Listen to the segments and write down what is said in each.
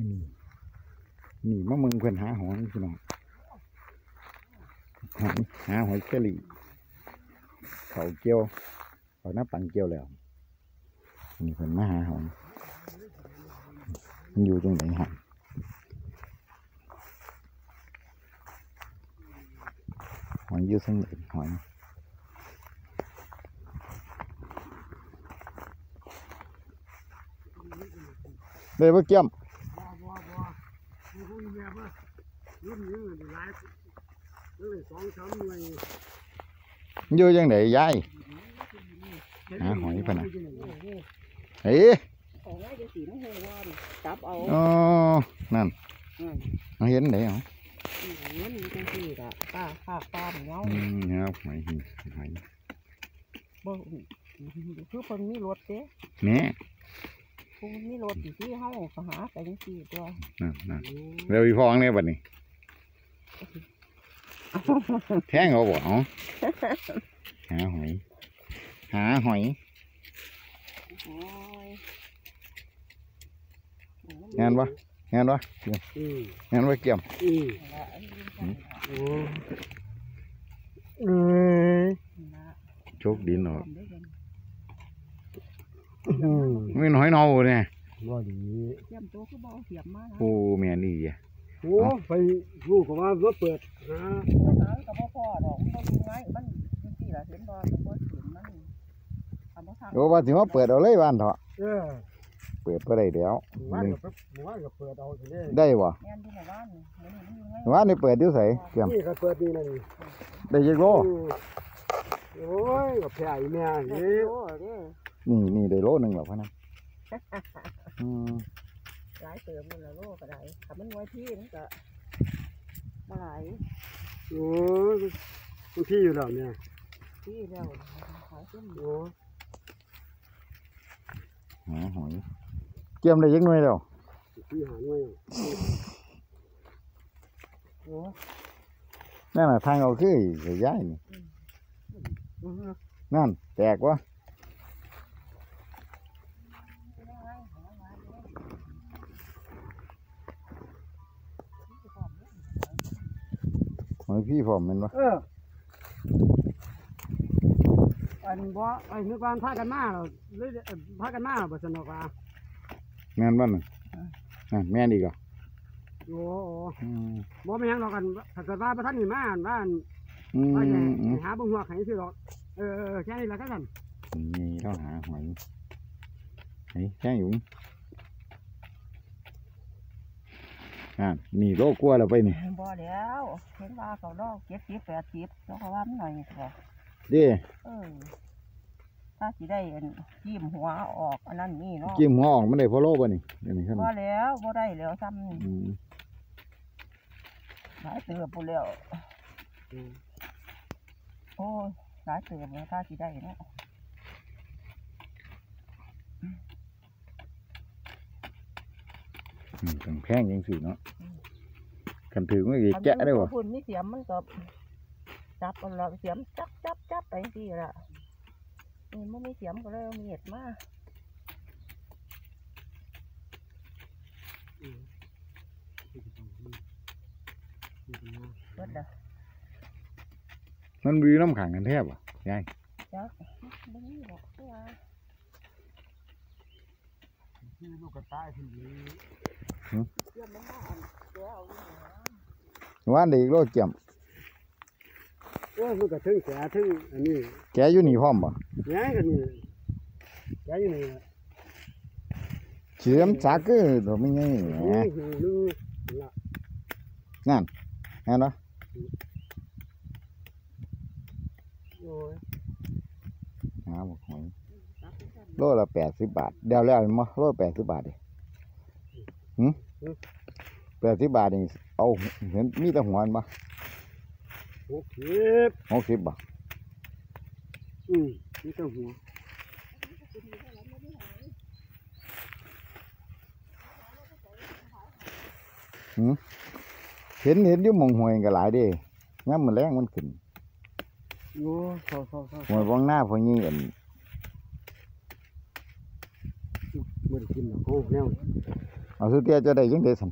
นี่นี่มะมึงเพื่อนหาหอยพี่น้องหอยหาหอยเชอรี่เขาเกี่ยวเขาหน้าปังเกี่ยวแล้วนี่เพื่อนมาหาหอยมันอยู่ตรงไหนฮะหอยอยู่ตรงไหนหอยได้ปเกี่ยม บ่บ่บ่มีผู้เมียบ่ รุ่นนี้หลายเลยสองสามหน่วยอยู่ยังไงยายหาหอยปะน่ะเฮ้ยของง่ายจะสีน้ำเฮวอนจับเอาอ๋อนั่นอืมเอาเห็นไหนเหรอเงินมีจังสี่กะป้าป้าป้าเหมือนเงาอืมครับหอยหินหอยบ่คือคนมีรถเด้เนี่ยคนมีรถอยู่ที่เฮาก็หาไปจังสี่ตัวนั่นนั่นเร็วอีพองเนี่ยบัดนี้ แทงเอาบ่เอาหาหอย หาหอยโอ้ยงานวะงานวะอืมงานวะเกี่ยมอืมอืมโอ้เอ้ยโชคดีหน่อยอืมไม่น้อยเนาเนี่ยบ่ดีเตรียมตัวคือบ่เอาเสียบมานะโอ้แม่นี่อะ โอ้ไปลูกก็ว่ารถเปิดหาหาก็บ่พอดอกมันบ่ง่ายมันจังสี่ล่ะเห็นบ่มันบ่ถึงมันทำบ่ทางโอ้ว่าสิมาเปิดเอาเลยบ้านเถอะเออเปิดก็ได้แล้วหมู่บ้านก็หมู่บ้านก็เปิดเอาสิเด้ได้บ่แม่นอยู่ในบ้านนี่เดี๋ยวนี้มันอยู่ไงว่านี่เปิดอยู่ไสเกี่ยมนี่ก็เปิดนี่นะนี่ได้ยักโลอืมโอ้ยก็แพ้อีแม่เด้นี่โอ้เด้นี่นี่ได้โลหนึงหรอกพ่อนะอืม หลายเติมมันละโลก็ได้ถ้ามันไว้ที่มันก็บ่หลายโอ้ยทุกที่อยู่แล้วเนี่ยที่แล้วขายขึ้นโอ้ยหาหอยเกี่ยมได้ยักหน่วยแล้วที่หาหน่วยโอ้ยนั่นน่ะทางเอาคือไอ้ย้ายนี่อื้อหือนั่นแตกวะ หอยพี่ผมเป็นวะเอออันบ่ไอ้นึกว่าพากันมาเหรอเลยเอ่อพากันมาบ่สนุกว่าแม่นบ้านน่ะนั่นแม่นอีกอะโอ้โหอืมบ่แม่นหรอกกันถ้าเกิดว่าบ่ทันนี่มาอันว่าอันอืมว่าอืจะมอืมหาบ่หัวไห้ซื่อหรอกเออเออแค่นี้ละก็สั่นนี่ต้องหาหอยไอ้แค่อยู่ อ่านี่โลกลัวแล้วไปนี่บ่แล้วเห็นว่าเขาดอกเจ็ดสิบแปดสิบแล้วเขาว่ามันหน่อยก็เด้เออถ้าสิได้อันจิ้มหัวออกอันนั้นนี่เนาะกิ้มหัวออกมันได้พอโลป่ะนี่เดี๋ยวนี้ขึ้นบ่แล้วบ่ได้แล้วซ้ำนี่อืมหลายเติบปุ่นแล้วโอ้ยหลายเติบแล้วถ้าสิได้เนาะ อืมต้องแพงยังสิเนาะกันถือมันอีกแกะได้บ่พุ่นมีเสียมมันก็จับเอาละเสียมจับจับจับไปที่ละนี่มันมีเสียมก็เลยเอามีดมาเบิดละมันวีน้ำขังกันแทบอะยายจักบ่มีดอกตัวที่ลูกกระต่ายที่นี่เสียมมันมาอันเดี๋ย วเอาอยู่นะว่านได้อีกโลเกี่ยมโอ้ยมันก็ถึงแก่ถึงอันนี้แกอยู่นี่พร้อมบ่แง่กันนี่แก่อยู่นี่ล่ะเชื่อมสักคือตัวไม่ไงแหมโอ้ยหูนึงละงั้นเนาะโอ้ยหาบ่หอยโลละแปดสิบบาทเดี๋ยวแล้วมั้โลแปดสิบบาทดิ แปดสิบบาทนี่เอาเห็นมีแต่หัวมันบ่หกสิบหกสิบบาทอืมนี่ก็หัวเห็นเห็นอยู่หมองหวยก็หลายเด้ย่ำมันแรงมันขึ้นโอ้ยเศร้าเศร้าเศร้าหวยวังหน้าพอยี่อันไม่ได้กินหรอกโอ้แนว เอาสุดเตี้ยจะได้ยังได้สั่น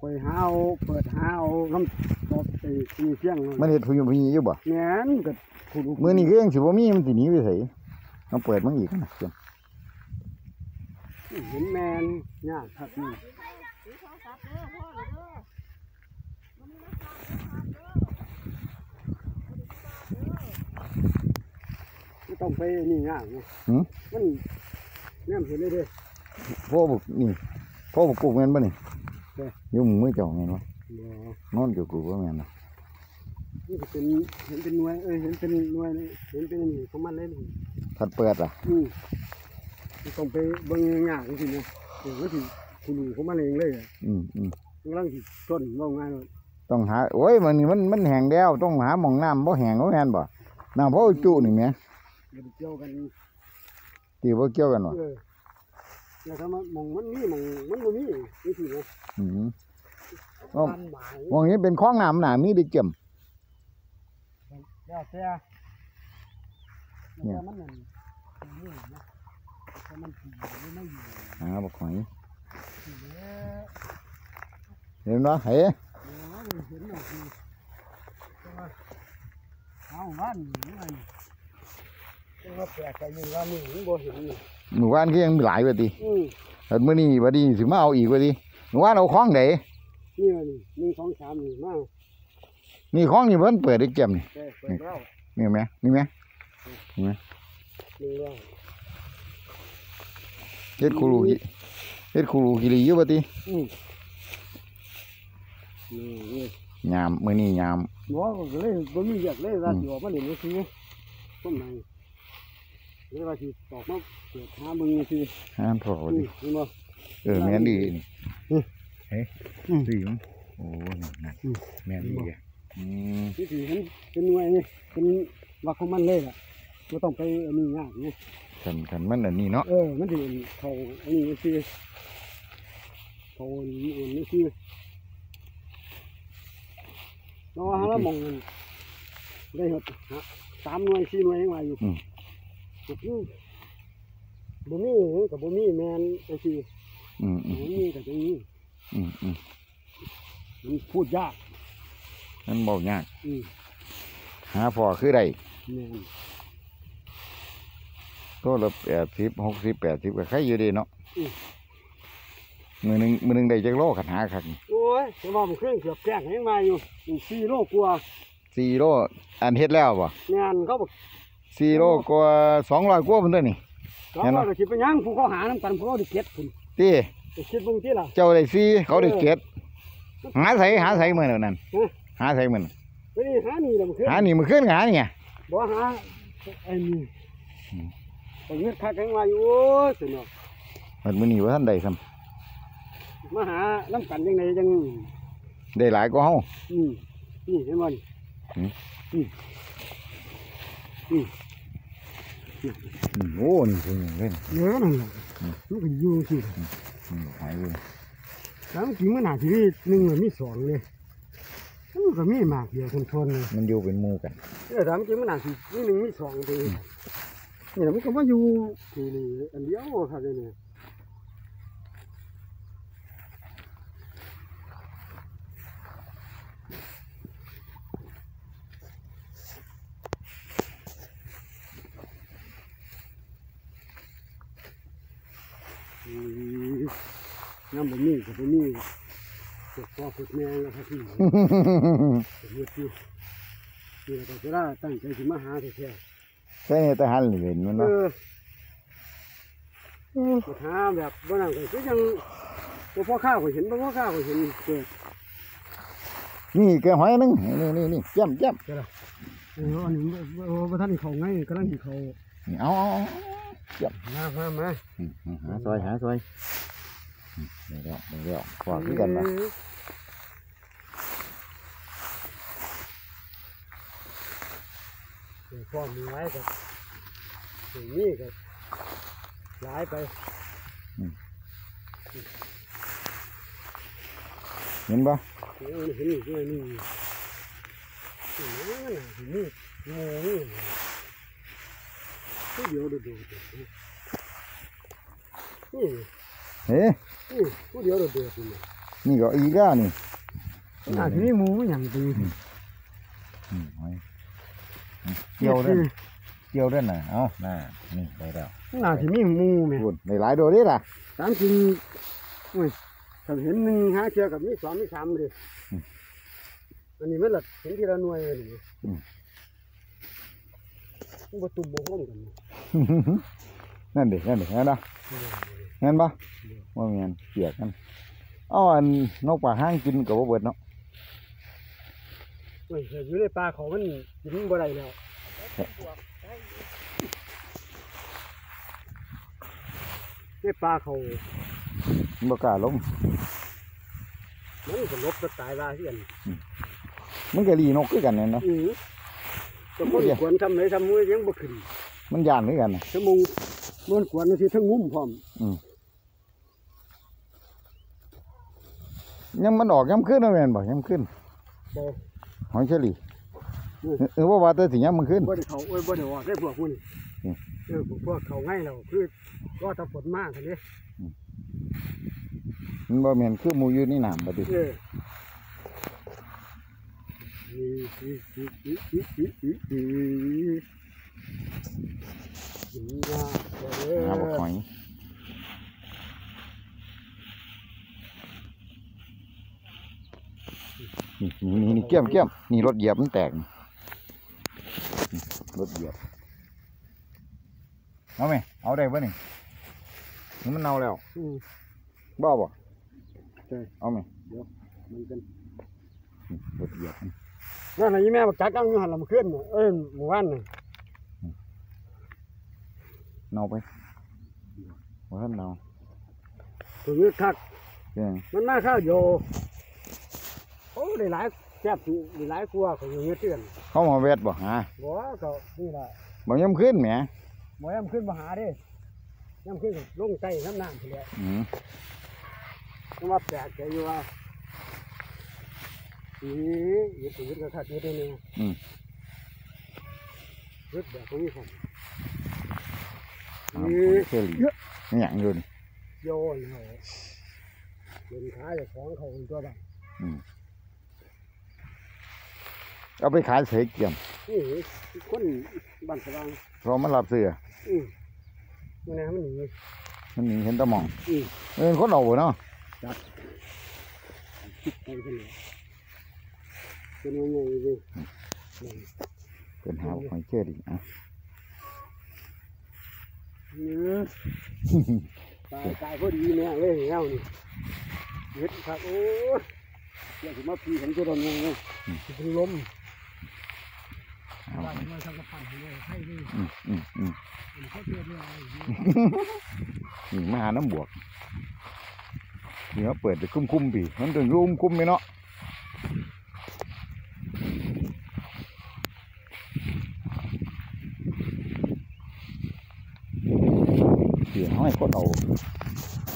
คอยหาเอาเปิดหาเอาน้ำตบไอ้มีเสียงมันเฮ็ดผู้หญิงผู้หญิงอยู่บ่แง่นก็คุณมื้อนี้ก็ยังสิบ่มีมันสิหนีไปไสเอาเปิดมันอีกนะเสียงเห็นแมนยากครับนี่ไม่ต้องไปนี่ยากไงหึมันเนี่ยเห็นเลยเด้พ่อบุกนี่ พ่อบุกกูแม่นบ่นี่เด้ออยู่หมู่มือเจ้าแม่นบ่บ่นอนอยู่กูบ่แม่นนะนี่ก็เป็นเห็นเป็นหน่วยเอ้ยเห็นเป็นหน่วยนี่เห็นเป็นนี่ของมันเลยนี่ถัดเปิดอะอืมไม่ต้องไปเบิ่งยากจริงๆนะเดี๋ยวมันสิคุณอยู่ของมันเองเลยอะอืมอืมกำลังสิต้นว่าง่ายเลยต้องหาโอ้ยมันนี่มันมันแห้งแล้วต้องหาหม่องน้ำบ่แห้งบ่แม่นบ่น้ำพ่อจุนี่แหมเดี๋ยวไปเกี่ยวกันที่บ่เกี่ยวกันบ่เออ แล้วถ้ามันมองมันมีมองมันบ่มีนี่สินะอืมอ๋อบ้านหมายหม่องนี้เป็นคลองน้ำหนามีได้เกี่ยมแล้วแต่แล้วแต่มันนั่นนี่นะถ้ามันสิอยู่ไม่อยู่หาบ่ข่อยสิแล้เห็นบ่เฮ้เดี๋ยวมันเห็นหน่อยสิแต่ว่าเอาบ้านนี่ไงแต่ว่าแปลกใจอยู่ว่านี่มันบ่เห็นนี่ หมู่บ้านก็ยังมีหลายว่าติอืมแต่มื้อนี้บัดนี้สิมาเอาอีกว่าติหมู่บ้านเอาคลองใดนี่ว่านี่หนึ่งสองสามนี่มานี่คลองนี่เพิ่นเปิดได้เกี่ยมนี่เปิดเปิดแล้วนี่แม่นี่แม่หนึ่งแล้วเฮ็ดคูรูกิเฮ็ดคูรูกิริอยู่บ่ติอืมนี่นี่ยามมื้อนี้ยามหมอก็เลยบ่มีอยากเลยว่าสิออกมาเล่นซื่อต้นไม้ เลยว่าสิออกมาเปิดหาเบิ่งซื่อหานพออืดิมเห็นบ่เออแม่นดีนี่อืมเฮ้ยอืมดีมั้งโอ้นั่นนั่นอืมแม่นดีอะอืมที่สิเห็นเป็นหน่วยนี่เป็นว่าของมันเลยล่ะบ่ต้องไปอันนี้ยากไงคันคันมันอันนี้เนาะเออมันสิเข้าอันนี้ซื่อเข้าอันนี้อันนี้ซื่อเนาะหาละมองมันได้เฮ็ดหาสามหน่วยสี่หน่วยยังว่าอยู่ อืมบ่มีบ่มีหยังกับบ่มีแม่นจังซี่อืมอืบ่มมีก็จังนี้อืมอืมมันพูดยากมันบ่ยาก อืมหาพอคือได้แม่นตัวละ80 60 80ก็ใครอยู่ดีเนาะมื้อหนึงมื้อหนึงได้จักโลคันหาคักนี่โอ้ยแต่ว่ามันเครื่องเกือบแจ้งยังมาอยู่อยู่4โลกว่า4โลอันเฮ็ดแล้วบ่แม่นเขาบอก 4โลกว่า200กว่าพุ่นเด้อนี่เขาแม่นบ่ว่าก็สิไปหยังผู้เขาหานํกันผู้เขาได้เก็บพุ่นติไปคิดเบิ่งติล่ะ เจ้าได้4เขาได้เจ็ดหาไสหาไสมื้อนั้นฮะ หาไสมื้อนั้นไปนี่หานี่ล่ะมันคือหานี่มื้อคืนก็หานี่ไง บ่หาไอ้นี่อืม ไปเฮ็ดคักยังว่าอยู่โอ้ยสนุกมันมื้อนี้ว่าท่านได้ซ้มาหานํกันจังไดจังำได้หลายกว่าเฮาอืมนี่เห็นบ่นี่อืมอืมอืมอืม โอ้นี่คือหยังเล่นเยอะนั่นแหละอืมมันก็อยู่สิอืมหายเลยแล้วจริงมันหนาที่หนึ่งมันมีสองเลยมันก็มีมากเดียวคนทนเลยมันอยู่เป็นหมู่กันเออแต่จริงมันหนาที่มีหนึ่งมีสองเลยเนี่ยมันก็มาอยู่ที่นี่อันเดียวครับเนี่ย น้ำบะหมี่กับบะหมี่เจ็บคอขุดแม่แล้วครับพี่เฮ็ดอยู่นี่ก็จะได้ตั้งใจสิมาหาแท้ใช่ทหารเล่นมันๆเอเนาะอมาหาแบบบ่นั่งก็คือยังบ่พอข้าวก็เห็นบ่พอข้าวก็เห็นเกิดนี่แกหอยหนึงนี่นี่นี่จ้ำจ้เอออันนี้บ่บ่บ่ทันเข้าไงกำลังสิเข้าำนี่เอาเอา เอามามามาอืมอืมหาซอยหาซอยอืมเดี๋ยวเดี๋ยวเดี๋ยวเดี๋ยวขวาคือกันนะเออพ่อมีไว้ก็อย่างนี้ก็หลายไปเห็นปะเออเห็นนี่ด้วยนี่เออน่ะเห็นนี่งูนี่เดี๋ยวเดี๋ยวเดี๋ยวเดี๋ยวนี่เฮ้นี่ผู้เดียวเราเดือดนี่นี่ก็อีกแล้วนี่อ่าทีนี้หมูมันอย่างดีอืมหอยเกี่ยวเด้อเกี่ยวเด้อน่ะเอ้าน่ะนี่ได้แล้วน่ 예? 우리 열어 돼요, 이거 이거 아니. 아, 그게 뭐냐면 돼. 음. 끼어든. 끼어든 나. 어, 나. 니, 내려. 나 지금 뭐면. 군, 내 라이도 돼라. 당신 뭐 저는 하셔 가지고 2, 3, 3 그래. 아니, 왜 이렇게 이러는 거예요? 음. บ่ตุ่มบ่ห้อมกันนี่นั่นดินั่นดินั่นนะงั้นปะว่าแม่นเกียกกันเอาอันนกป่าห้างกินกับว่าเบิดเนาะโอ้ยแต่อยู่ในป่าเขามันกินบ่ได้แล้วบวกได้อยู่ในป่าเขามันบ่กล้าลงมันก็ลบก็ตายว่าเฮียนมันก็รีนกคือกันเนี่ยเนาะ อือก็คนควรทำไหนทำมือยังบ่ขึ้นมันย่านคือกันน่ะชั่วโมงมันควรสิทั้งงุ้มพร้อมยังมันออกย้ำขึ้นนะแม่นบ่ย้ำขึ้นบ่หอยเชอรี่อืมเออว่าว่าแต่สิย้ำมันขึ้นบ่ได้เขาโอ้ยบ่ได้ออกได้พวกมันอืมเออพวกพวกเขาง่ายแล้วคือรอถ้าฝนมาเท่านี้มันบ่แม่นคือหมูอยู่ในน้ำบัดนี้เออ Nga bọc hỏi นี่นี่เกี่ยมเกี่ยมนี่รถเหยียบมันแตกรถเหยียบเอาไหมเอาได้ปะนี่นี่มันเน่าแล้วบ้าบ่เอาไหมรถเหยียบ นนั่นน่ะอีแม่บักจักกังอยู่หันลำขึ้นน่ะเอ้ยหมู่บ้านน่ะเน่าไปว่าท่านเน่าถึงนี้คักเรื่องมันมาข้าวโยโอ้ได้หลายแซ่บสิได้หลายกลัวาของอย่างเงี้ยเตือนเขามาเวทบ่หาบ่ก็นี่ล่ะบ่ย้ำขึ้นแหมบ่ยามขึ้นมาหาเด้ยามขึ้นลงใต้น้ำน้ำพุ่นแหละอืมมันมาแปลกใจอยู่ว่า อียึดถือก็คักยึดนี่อืมยึดแบบนี้ผมเอาอีเชอะนี่หยังยู่นี่โยนเอาเป็นขาเจากของเขาตัวบ้างเอาไปขายเสยเกี่ยมนี่คนบ้านสว่างราะมันรับซื้ออือมันแน่มันหนีมันหนีเห็นตะมองอือเออคนเอาเนาะจัดคิดไปกันเลย เป็นยังไงดินี่เป็นหาหอยเชอรี่อะเนื้อตายตายพอดีแม่เลยเงานี่เฮ็ดครับโอ้ยเดี๋ยวสิมาปีของเจ้าดอนยังไงเป็นลมเอาบ้านมาทำกระปั่นให้เลยให้นี่อืมอืมอืมมันเขาเชื่อเรื่องอะไรอย่างนี้นี่มาหาน้ำบวกนี่มาเปิดไปคุ้มๆปีมันถึงรุมคุ้มไหมเนาะเสียห้อย คนเอา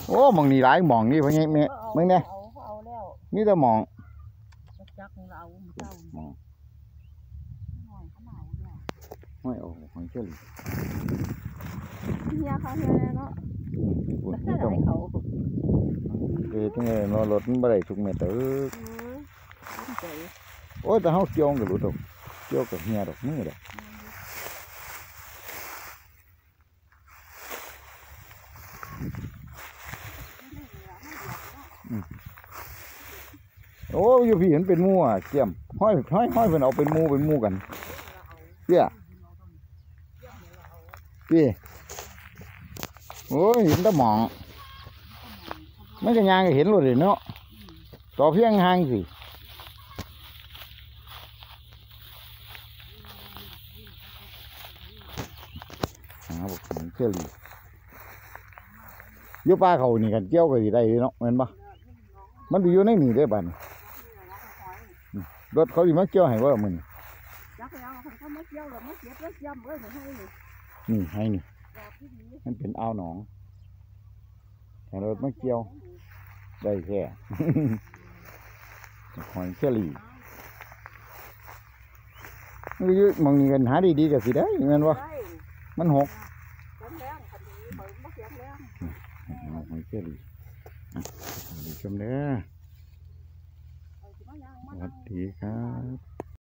โอ้หมองนี่หลายหมองนี่พะเนี่ยแม่มึงเนี่ยเอาเอาแล้วมีแต่หมองจักของเราเจ้าหมองหน่อยเขาเอาแล้วห้อยเอาหอยเชอรี่เฮียเขาเฮียเนาะปุ่นถ้านี่ไหนต้องเขาเอ้ยทั้งไงเนาะรถมันบ่ได้ทุกเม็ดเด้ออืมตั้งใจโอ้ยแต่เฮาเกี่ยวกับรู้ดอกเกี่ยวกับเฮียดอกมือดอก อ้อยู่พี่เห็นเป็นมู่อะเกี่ยมห้อยห้อยห้อยเพิ่นเอาเป็นมู่เป็นมู่กันเปี้ยพี่โอ้ยเห็นตะหมองมันก็ยางก็เห็นเลยเนาะต่อเพียงห่างสิหาบอกผมเชื่อลีอยู่ป่าเขานี่กันเกี่ยวกันได้เนาะเหมือนปะมันอยู่ในนี่ได้บัดน รถเขาอยู่มาเกี่ยวให้ว่ามึงจักแล้วเขามาเกี่ยวแล้วมาเก็บแล้วย้ำเอ้ยให้นี่นี่ให้นี่บอกที่ดีมันเป็นอ่าวหนองแต่รถมาเกี่ยว ได้แค่หอยเชอรี่มันก็อยู่หมองนี้กันหาดีๆก็สิได้แม่นบ่ได้มันหกแข็งแรงคันนี้เขาบ่แข็งแรงเอาหอยเชอรี่อะสวัสดีชมเด้อส วัสดีครับ